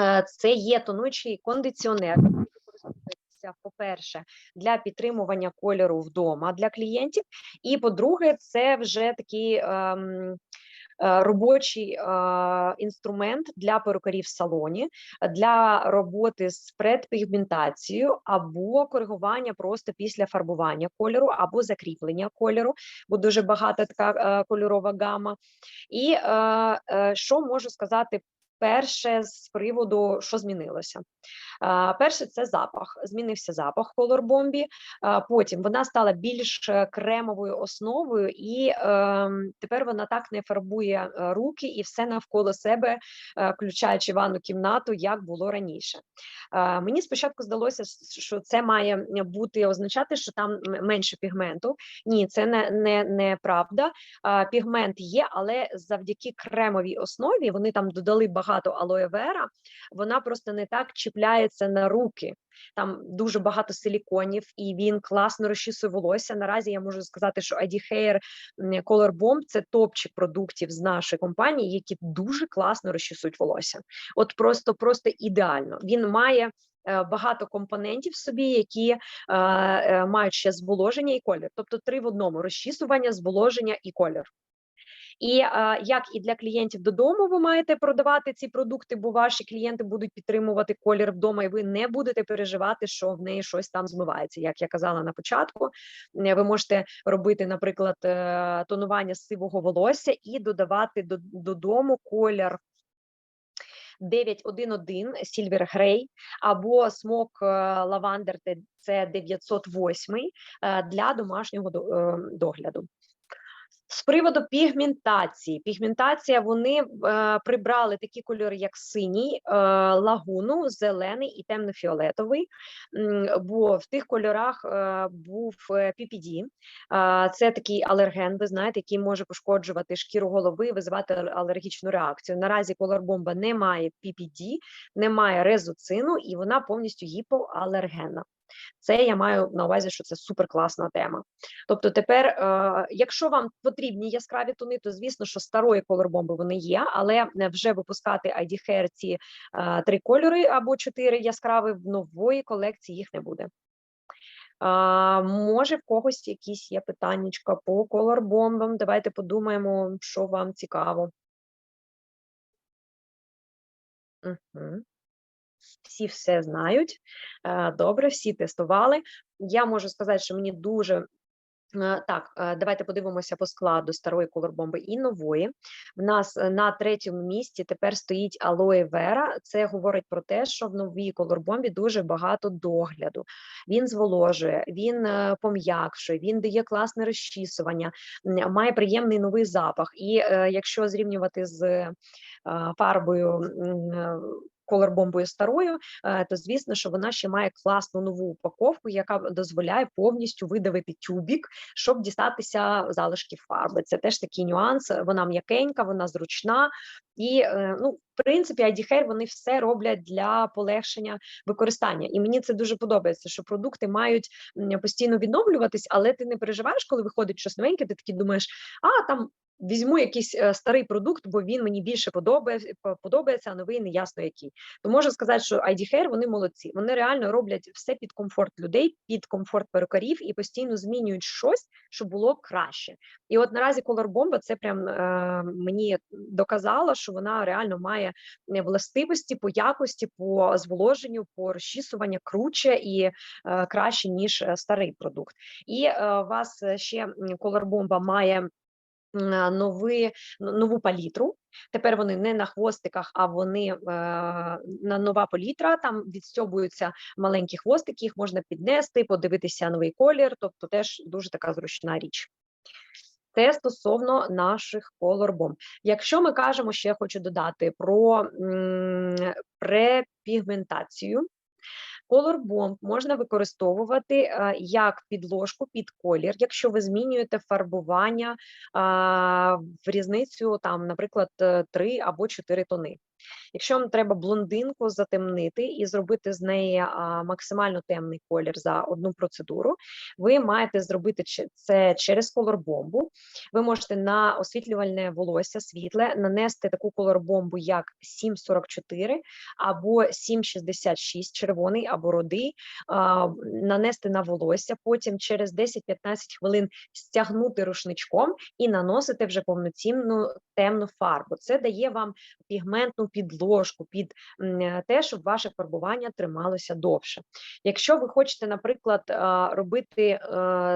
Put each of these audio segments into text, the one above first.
Е, Це є тонуючий кондиціонер. По-перше, для підтримування кольору вдома для клієнтів, і по-друге, це вже такий ем, е, робочий е, інструмент для перукарів в салоні, для роботи з предпігментацією або коригування просто після фарбування кольору, або закріплення кольору, бо дуже багата така е, кольорова гама. І е, е, що можу сказати перше з приводу, що змінилося? Перше, це запах. Змінився запах Color Bomb. Потім вона стала більш е, кремовою основою, і е, тепер вона так не фарбує е, руки і все навколо себе, е, включаючи ванну кімнату, як було раніше. Мені спочатку здалося, що це має бути означати, що там менше пігменту. Ні, це не, не, не правда. Пігмент є, але завдяки кремовій основі вони там додали багато алоє вера, вона просто не так чіпляється на руки. Там дуже багато силіконів, і він класно розчісує волосся. Наразі я можу сказати, що ID Hair Color Bomb – це топчик продуктів з нашої компанії, які дуже класно розчісують волосся. От просто, просто ідеально. Він має е, багато компонентів собі, які е, е, мають ще зволоження і колір. Тобто три в одному: розчісування, зволоження і колір. І е, як і для клієнтів додому ви маєте продавати ці продукти, бо ваші клієнти будуть підтримувати колір вдома, і ви не будете переживати, що в неї щось там змивається. Як я казала на початку, е, ви можете робити, наприклад, е, тонування сивого волосся і додавати до, додому колір 911 Silver Grey або Lavender, те- це 908 е, для домашнього до- догляду. З приводу пігментації, пігментація вони е, прибрали такі кольори, як синій, е, лагуну, зелений і темно-фіолетовий. Бо в тих кольорах е, був е, PPD. Е, це такий алерген, ви знаєте, який може пошкоджувати шкіру голови, визивати алергічну реакцію. Наразі колорбомба не має PPD, не має резоцину, і вона повністю гіпоалергенна. Це я маю на увазі, що це супер класна тема. Тобто, тепер, е, якщо вам потрібні яскраві тони, то звісно, що старої колорбомби вони є, але е, вже випускати ID Hair ці е, три кольори або чотири яскраві в нової колекції їх не буде. А, може, в когось якісь є питаннячка по колорбомбам. Давайте подумаємо, що вам цікаво. Угу. Всі все знають. Е, Добре, всі тестували. Я можу сказати, що мені дуже Е, Так, е, давайте подивимося по складу старої колорбомби і нової. В нас на третьому місці тепер стоїть алоє вера. Це говорить про те, що в новій колорбомбі дуже багато догляду. Він зволожує, він пом'якшує, він дає класне розчісування, має приємний новий запах. І якщо зрівнювати з фарбою. Колорбомбою старою, е, то звісно, що вона ще має класну нову упаковку, яка дозволяє повністю видавити тюбік, щоб дістатися залишків фарби. Це теж такий нюанс. Вона м'якенька, вона зручна. І е, ну, в принципі, Hair вони все роблять для полегшення використання. І мені це дуже подобається, що продукти мають постійно відновлюватись, але ти не переживаєш, коли виходить щось новеньке, ти такий думаєш, а там. Візьму якийсь е, старий продукт, бо він мені більше подобає, подобається, а новий не ясно який. То можу сказати, що ID Hair, вони молодці. Вони реально роблять все під комфорт людей, під комфорт перукарів і постійно змінюють щось, щоб було краще. І от наразі Color Bomba це прям е, мені доказало, що вона реально має е, властивості по якості, по зволоженню, по розчісуванню круче і е, краще ніж е, старий продукт. І е, вас ще Color Bomba має м, е, нови, н- нову палітру. Тепер вони не на хвостиках, а вони е, на нова палітра. Там відстьобуються маленькі хвостики, їх можна піднести, подивитися новий колір. Тобто, теж дуже така зручна річ. Це стосовно наших колорбом. Якщо ми кажемо, ще хочу додати про м, препігментацію. Bomb можна використовувати е, як підложку під колір, якщо ви змінюєте фарбування в різницю, там, наприклад, 3 або 4 тони. Якщо вам треба блондинку затемнити і зробити з неї максимально темний колір за одну процедуру, ви маєте зробити це через колорбомбу. Ви можете на освітлювальне волосся світле нанести таку колорбомбу, як 744 або 766 червоний або рудий, а, нанести на волосся, потім через 10-15 хвилин стягнути рушничком і наносити вже повноцінну темну фарбу. Це дає вам пігментну підложку під м, е, те, щоб ваше фарбування трималося довше. Якщо ви хочете, наприклад, робити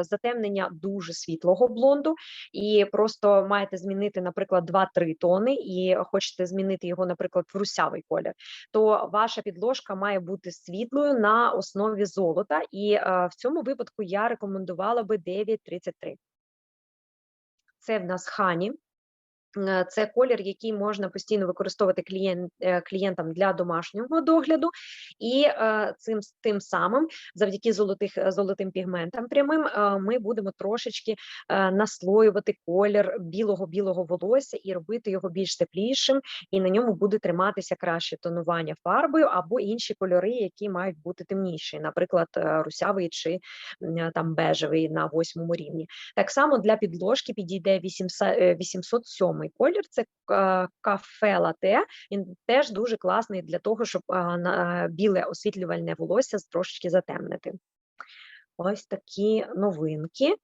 затемнення дуже світлого блонду і просто маєте змінити, наприклад, 2-3 тони, і хочете змінити його, наприклад, в русявий колір, то ваша підложка має бути світлою на основі золота. І в цьому випадку я рекомендувала би 933. Це в нас хані. Е, Це колір, який можна постійно використовувати клієнт, е, клієнтам для домашнього догляду, і е, цим тим самим, завдяки золотих золотим пігментам прямим, ми будемо трошечки наслоювати колір білого білого волосся і робити його більш теплішим, і на ньому буде триматися краще тонування фарбою або інші кольори, які мають бути темніші, наприклад, русявий чи там бежевий на восьмому рівні. Так само для підложки підійде 800, е, 807 колір, це е, кафе лате. Він теж дуже класний для того, щоб е, на біле освітлювальне волосся трошечки затемнити. Ось такі новинки.